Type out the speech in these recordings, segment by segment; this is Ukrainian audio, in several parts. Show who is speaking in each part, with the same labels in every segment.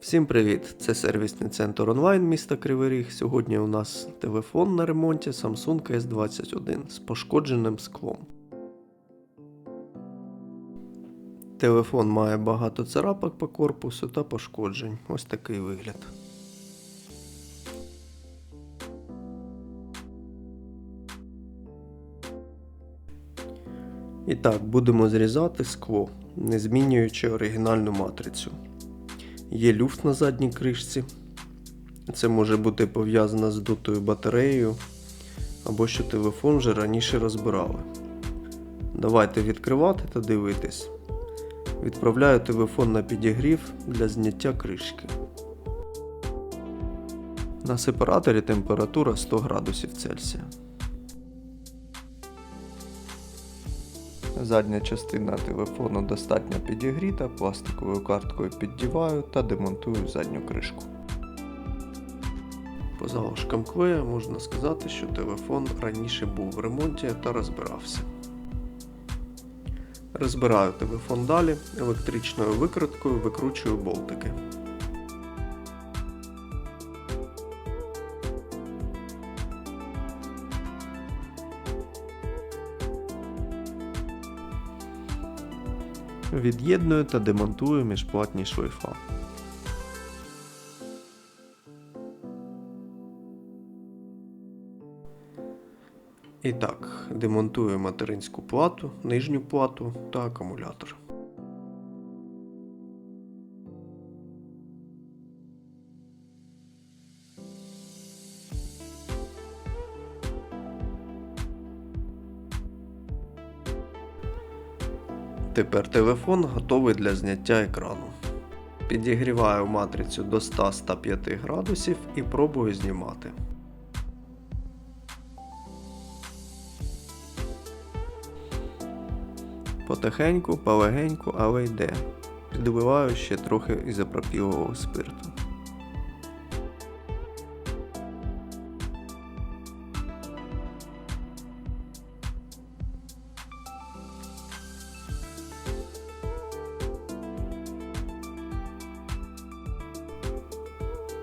Speaker 1: Всім привіт! Це сервісний центр онлайн міста Кривий Ріг. Сьогодні у нас телефон на ремонті Samsung S21 з пошкодженим склом. Телефон має багато царапок по корпусу та пошкоджень. Ось такий вигляд. І так, будемо зрізати скло, не змінюючи оригінальну матрицю. Є люфт на задній кришці. Це може бути пов'язано з дутою батареєю або що телефон вже раніше розбирали. Давайте відкривати та дивитись. Відправляю телефон на підігрів для зняття кришки. На сепараторі температура 100 градусів Цельсія. Задня частина телефону достатньо підігріта, пластиковою карткою піддіваю та демонтую задню кришку. По залишкам клея можна сказати, що телефон раніше був в ремонті та розбирався. Розбираю телефон далі, електричною викруткою викручую болтики. Від'єдную та демонтую міжплатні шлейфа. І так, демонтую материнську плату, нижню плату та акумулятор. Тепер телефон готовий для зняття екрану. Підігріваю матрицю до 100-105 градусів і пробую знімати. Потихеньку, полегеньку, але йде. Підливаю ще трохи ізопропілового спирту.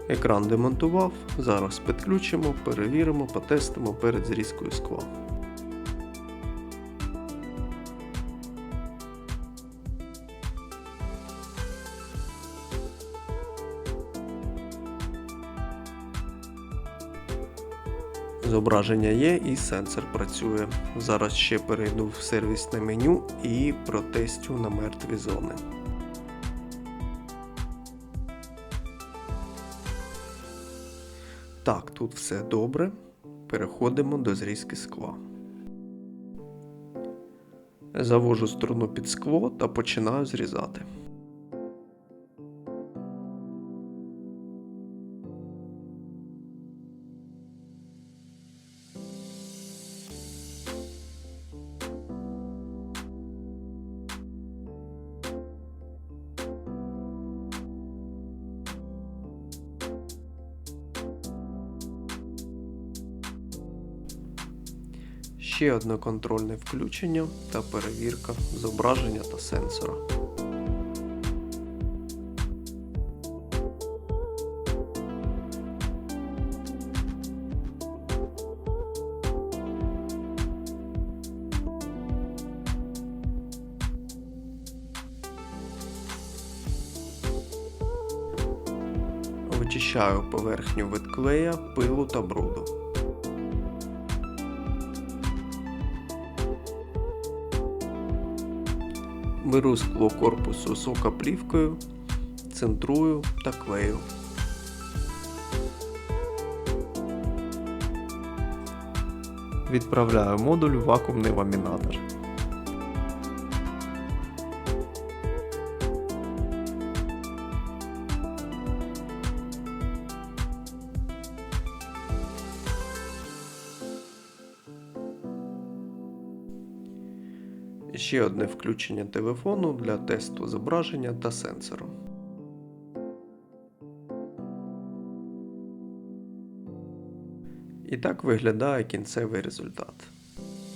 Speaker 1: Екран демонтував, зараз підключимо, перевіримо, потестимо перед зрізкою скла. Зображення є і сенсор працює. Зараз ще перейду в сервісне меню і протестю на мертві зони. Так, тут все добре. Переходимо до зрізки скла. Завожу струну під скло та починаю зрізати. Ще одне контрольне включення та перевірка зображення та сенсора. Вичищаю поверхню від клея, пилу та бруду. Беру скло корпусу сокоплівкою, центрую та клею. Відправляю модуль в вакуумний ламінатор. Ще одне включення телефону для тесту зображення та сенсору. І так виглядає кінцевий результат.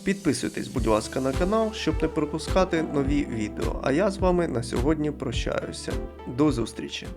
Speaker 1: Підписуйтесь, будь ласка, на канал, щоб не пропускати нові відео. А я з вами на сьогодні прощаюся. До зустрічі!